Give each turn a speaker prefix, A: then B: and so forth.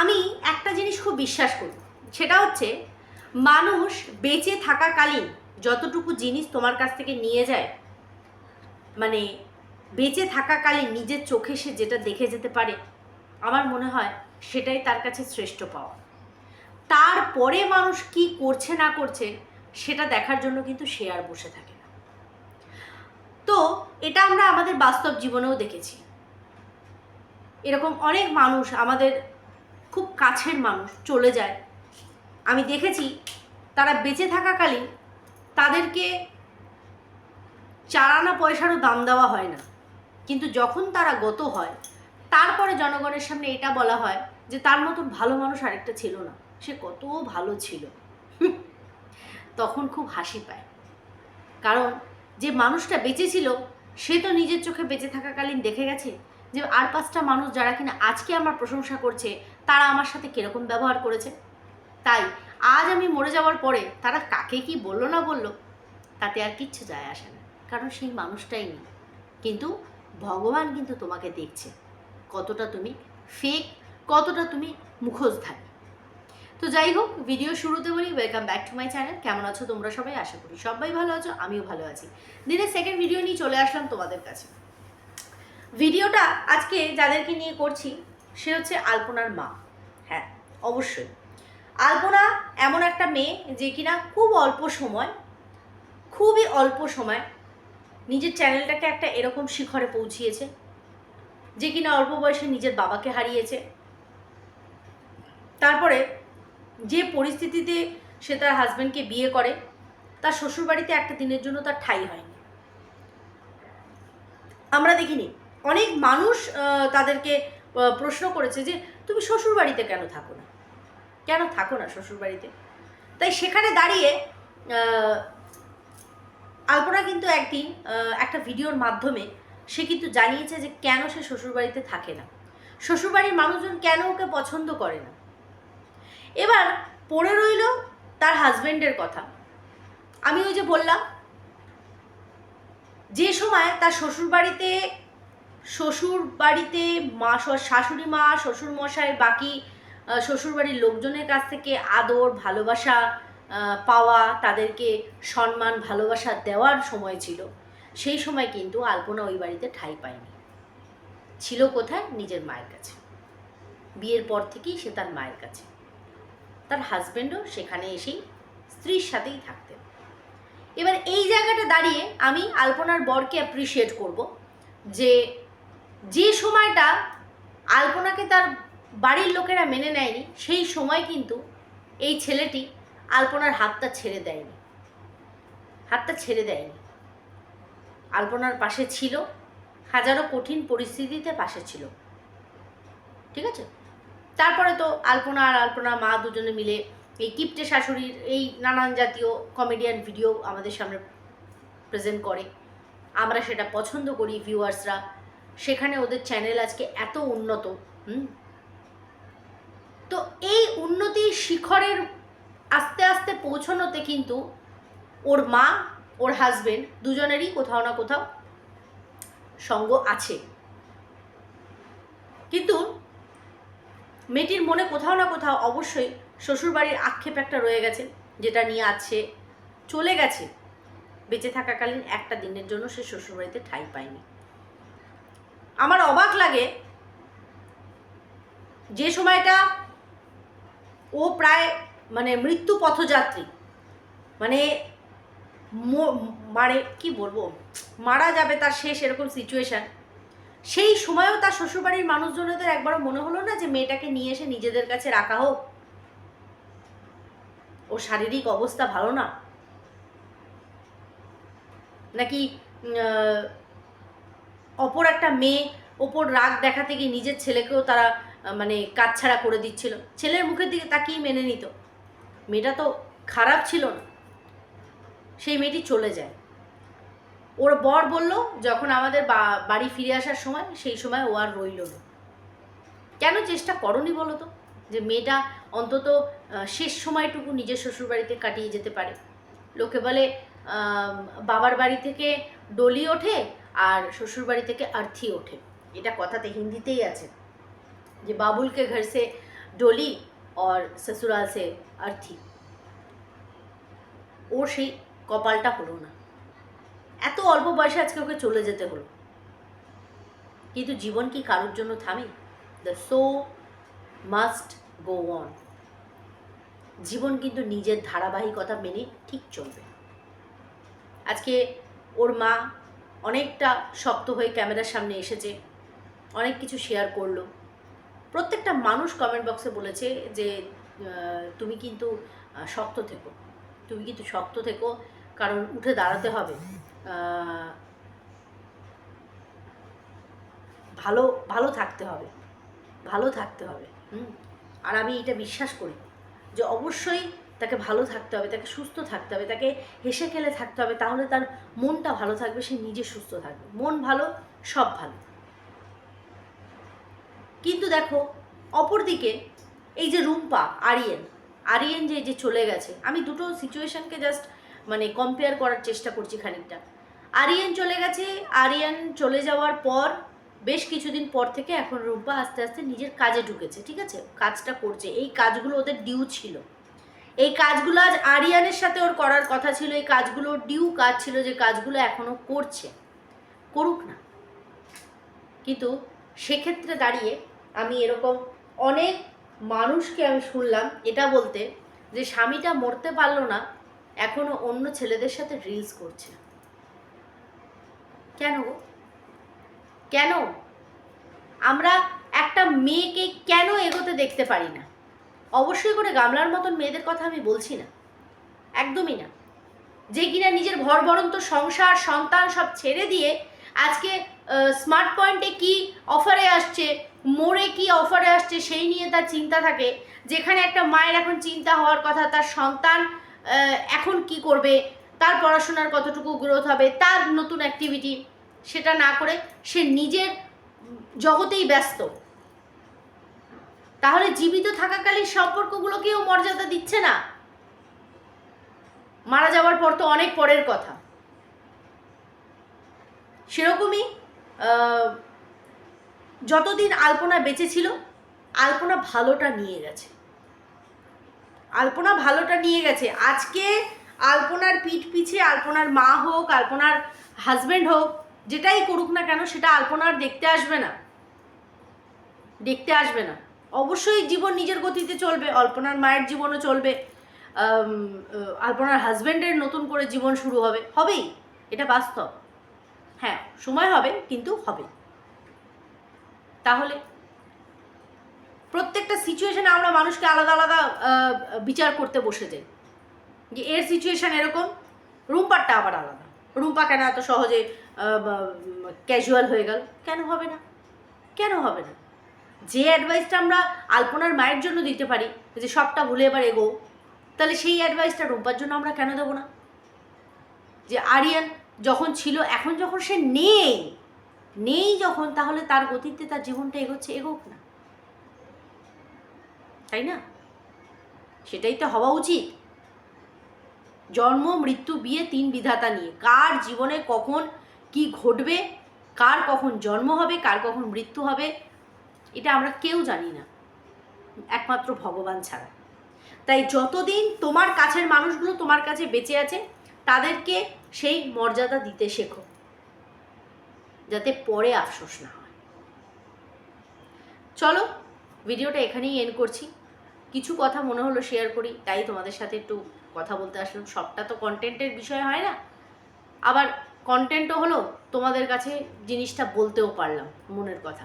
A: আমি একটা জিনিস খুব বিশ্বাস করি, সেটা হচ্ছে মানুষ বেঁচে থাকাকালীন যতটুকু জিনিস তোমার কাছ থেকে নিয়ে যায় মানে বেঁচে থাকাকালীন নিজের চোখে সে যেটা দেখে যেতে পারে, আমার মনে হয় সেটাই তার কাছে শ্রেষ্ঠ পাওয়া। তারপরে মানুষ কি করছে না করছে সেটা দেখার জন্য কিন্তু সে আর বসে থাকে না। তো এটা আমরা আমাদের বাস্তব জীবনেও দেখেছি। এরকম অনেক মানুষ আমাদের খুব কাছের মানুষ, চলে যায়। আমি দেখেছি তারা বেঁচে থাকাকালীন তাদেরকে চার আনা পয়সারও দাম দেওয়া হয় না। কিন্তু যখন তারা গত হয়, তারপরে জনগণের সামনে এটা বলা হয় যে তার মতন ভালো মানুষ আরেকটা ছিল না। সে কত ভালো ছিল। তখন খুব হাসি পায়। কারণ যে মানুষটা বেঁচে ছিল, সে তো নিজের চোখে বেঁচে থাকাকালীন দেখে গেছে যে আর পাঁচটা মানুষ যারা কিনা আজকে আমার প্রশংসা করছে তারা আমার সাথে কীরকম ব্যবহার করেছে? তাই আজ আমি মরে যাওয়ার পরে তারা কাকে কি বলল না বলল, তাতে আর কিচ্ছু যায় আসে না। কারণ সেই মানুষটাই নেই। কিন্তু ভগবান কিন্তু তোমাকে দেখছে। কতটা তুমি ফেক কতটা তুমি মুখোশধারী। তো যাই হোক ভিডিও শুরুতে বলি welcome back to my channel কেমন আছো তোমরা সবাই? আশা করি সবাই ভালো আছো, আমিও ভালো আছি। দিনের সেকেন্ড ভিডিও নিয়ে চলে আসলাম তোমাদের কাছে। ভিডিওটা আজকে যাদেরকে নিয়ে করছি, সে হচ্ছে আলপনার মা। অবশ্যই। আলপনা এমন একটা মেয়ে যে কিনা খুব অল্প সময়, খুবই অল্প সময় নিজের চ্যানেলটাকে একটা এরকম শিখরে পৌঁছিয়েছে, যে কিনা অল্প বয়সে নিজের বাবাকে হারিয়েছে। তারপরে যে পরিস্থিতিতে সে তার হাজব্যান্ডকে বিয়ে করে, তার শ্বশুরবাড়িতে একটা দিনের জন্য তার ঠাঁই হয়নি। আমরা দেখিনি। অনেক মানুষ তাদেরকে প্রশ্ন করেছে যে তুমি শ্বশুরবাড়িতে কেন থাকো না? কেন থাকো না শ্বশুরবাড়িতে? তাই সেখানে দাঁড়িয়ে আলপনা কিন্তু একদিন একটা ভিডিওর মাধ্যমে সে কিন্তু জানিয়েছে যে কেন সে শ্বশুরবাড়িতে থাকে না। শ্বশুরবাড়ির মানুষজন কেন ওকে পছন্দ করে না? এবার পড়ে রইল তার হাজবেন্ডের কথা। আমি ওই যে বললাম, যে সময় তার শ্বশুরবাড়িতে শ্বশুর বাড়িতে মা শাশুড়ি মা শ্বশুর মশাই বাকি শ্বশুর বাড়ির লোকজনের কাছ থেকে আদর, ভালোবাসা পাওয়া, তাদেরকে সম্মান, ভালোবাসা দেওয়ার সময় ছিল। সেই সময় কিন্তু আলপনা ওই বাড়িতে ঠাঁই পায়নি। ছিল কোথায়? নিজের মায়ের কাছে। বিয়ের পর থেকেই সে তার মায়ের কাছে। তার হাজব্যান্ডও সেখানে এসেই স্ত্রীর সাথেই থাকতেন। এবার এই জায়গাটা দাঁড়িয়ে আমি আলপনার বরকে অ্যাপ্রিসিয়েট করব যে যে সময়টা আলপনাকে তার বাড়ির লোকেরা মেনে নেয়নি, সেই সময় কিন্তু এই ছেলেটি আলপনার হাতটা ছেড়ে দেয়নি। হাতটা ছেড়ে দেয়নি। আলপনার পাশে ছিল, হাজারো কঠিন পরিস্থিতিতে পাশে ছিল। ঠিক আছে? তারপরে তো আলপনা আর আলপনা মা দুজনে মিলে এই কিপ্টে শাশুড়ির এই নানান জাতীয় কমেডিয়ান ভিডিও আমাদের সামনে প্রেজেন্ট করে। আমরা সেটা পছন্দ করি ভিউয়ার্সরা সেখানে ওদের চ্যানেল আজকে এত উন্নত, হুম? তো এই উন্নতির শিখরের আস্তে আস্তে পৌঁছানোতে কিন্তু ওর মা, ওর হাজবেন্ড দুজনেরই কোথাও না কোথাও সঙ্গ আছে। কিন্তু মেয়েটির মনে কোথাও না কোথাও অবশ্যই শ্বশুরবাড়ির আক্ষেপ একটা রয়ে গেছে, যেটা নিয়ে আছে চলে গেছে। বেঁচে থাকাকালীন একটা দিনের জন্য সে শ্বশুরবাড়িতে ঠাঁই পায়নি। আমার অবাক লাগে যে সময়টা ও প্রায় মানে মৃত্যু পথযাত্রী। মানে মানে কি বলব? মারা যাবে তার শেষ এরকম সিচুয়েশান সেই সময়ও তার শ্বশুরবাড়ির মানুষজনদের একবারও মনে হলো না যে মেয়েটাকে নিয়ে এসে নিজেদের কাছে রাখা হোক। ও শারীরিক অবস্থা ভালো না। নাকি অপর একটা মেয়ে, ওপর রাগ দেখাতে গিয়ে নিজের ছেলেকেও তারা মানে কাছছাড়া করে দিচ্ছিল। ছেলের মুখের দিকে তাকিয়ে মেনে নিত। মেয়েটা তো খারাপ ছিল না। সেই মেয়েটি চলে যায়। ওর বর বলল, যখন আমাদের বাড়ি ফিরে আসার সময়, সেই সময় ও আর রইল না। কেন চেষ্টা করনি বলো তো? যে মেয়েটা অন্তত শেষ সময়টুকু নিজের শ্বশুরবাড়িতে কাটিয়ে যেতে পারে। লোকে বলে বাবার বাড়ি থেকে ডলি ওঠে আর শ্বশুরবাড়ি থেকে আর্থি ওঠে। এটা কথাতে হিন্দিতেই আছে যে বাবুলকে ঘর সে ডলি আর শ্বশুরাল সে আর্থি। ওর সেই কপালটা হলো না। এত অল্প বয়সে আজকে ওকে চলে যেতে হলো। কিন্তু জীবন কি কারোর জন্য থামে? The show must go on জীবন কিন্তু নিজের ধারাবাহিকতা মেনে ঠিক চলবে। আজকে ওর মা অনেকটা শক্ত হয়ে ক্যামেরার সামনে এসেছে। অনেক কিছু শেয়ার করল। প্রত্যেকটা মানুষ কমেন্ট বক্সে বলেছে যে তুমি কিন্তু শক্ত থেকো। তুমি কিন্তু শক্ত থেকো, কারণ উঠে দাঁড়াতে হবে। ভালো ভালো থাকতে হবে। ভালো থাকতে হবে। হুম? আর আমি এটা বিশ্বাস করি যে অবশ্যই তাকে ভালো থাকতে হবে, তাকে সুস্থ থাকতে হবে, তাকে হেসে খেলে থাকতে হবে, তাহলে তার মনটা ভালো থাকবে, সে নিজে সুস্থ থাকবে। মন ভালো, সব ভালো। কিন্তু দেখো, অপরদিকে এই যে রুম্পা, আরিয়েন আরিয়েন যে যে চলে গেছে, আমি দুটো সিচুয়েশনকে জাস্ট মানে কম্পেয়ার করার চেষ্টা করছি খানিকটা। আরিয়ান চলে গেছে, আরিয়ান চলে যাওয়ার পর, বেশ কিছুদিন পর থেকে এখন রুম্পা আস্তে আস্তে নিজের কাজে ঢুকেছে, ঠিক আছে? কাজটা করছে। এই কাজগুলো ওদের ডিউ ছিল। এই কাজগুলো আজ আরিয়ানের সাথে ওর করার কথা ছিল, এই কাজগুলো ডিউ কাজ ছিল যে কাজগুলো এখনও করছে। করুক না। কিন্তু সেক্ষেত্রে দাঁড়িয়ে আমি এরকম অনেক মানুষকে আমি শুনলাম এটা বলতে যে স্বামীটা মরতে পারল না, এখনও অন্য ছেলেদের সাথে রিলস করছে। কেন কেন? আমরা একটা মেয়েকে কেন এগোতে দেখতে পারি না? অবশ্যই করে গামলার মতন মেয়েদের কথা আমি বলছি না। একদমই না। যে কিনা নিজের ঘর বরন্ত সংসার, সন্তান সব ছেড়ে দিয়ে আজকে স্মার্ট পয়েন্টে কি অফারে আসছে, মোড়ে কি অফারে আসছে সেই নিয়ে তার চিন্তা থাকে। যেখানে একটা মায়ের এখন চিন্তা হওয়ার কথা, তার সন্তান এখন কি করবে, তার পড়াশোনার কতটুকু গ্রোথ হবে, তার নতুন অ্যাক্টিভিটি সেটা না করে সে নিজের জগতেই ব্যস্ত। তাহলে জীবিত থাকাকালীন সম্পর্কগুলোকেও মর্যাদা দিচ্ছে না? মারা যাওয়ার পর তো অনেক পরের কথা। সেরকমই যতদিন আলপনা বেঁচে ছিল আলপনা ভালোটা নিয়ে গেছে। আলপনা ভালোটা নিয়ে গেছে। আজকে আলপনার পিঠ পিছে আলপনার মা হোক, আলপনার হাজবেন্ড হোক, যেটাই করুক না কেন, সেটা আলপনার দেখতে আসবে না। দেখতে আসবে না। অবশ্যই জীবন নিজের গতিতে চলবে, অল্পনার মায়ের জীবনও চলবে আলপনার হাজবেন্ডের নতুন করে জীবন শুরু হবে, হবেই, এটা বাস্তব। হ্যাঁ সময় হবে, কিন্তু হবে। তাহলে প্রত্যেকটা সিচুয়েশানে আমরা মানুষকে আলাদা আলাদা বিচার করতে বসে যাই। যে এর সিচুয়েশন এরকম, রুম্পারটা আবার আলাদা। রুম্পা কেন এত সহজে ক্যাজুয়াল হয়ে গেল? কেন হবে না? কেন হবে না? যে অ্যাডভাইসটা আমরা আলপনার মায়ের জন্য দিতে পারি, যে সবটা ভুলে এবার এগো তাহলে সেই অ্যাডভাইসটা রুম্পার জন্য আমরা কেন দেবো না? যে আরিয়ান যখন ছিল, এখন যখন সে নেই নেই যখন, তাহলে তার গতিতে তার জীবনটা এগোচ্ছে, এগোক না। তাই না? সেটাই তো হওয়া উচিত। জন্ম, মৃত্যু, বিয়ে, তিন বিধাতা নিয়ে। কার জীবনে কখন কি ঘটবে, কার কখন জন্ম হবে, কার কখন মৃত্যু হবে এটা আমরা কেউ জানি না। একমাত্র ভগবান ছাড়া। তাই যতদিন তোমার কাছের মানুষগুলো তোমার কাছে বেঁচে আছে, তাদেরকে সেই মর্যাদা দিতে শেখো। যাতে পরে আফসোস না হয়। চলো, ভিডিওটা এখানেই এন্ড করছি। কিছু কথা মনে হলো শেয়ার করি, তাই তোমাদের সাথে একটু কথা বলতে আসলাম। সবটা তো কন্টেন্টের বিষয় হয় না। আবার কন্টেন্টও হলো তোমাদের কাছে জিনিসটা বলতেও পারলাম, মনের কথা।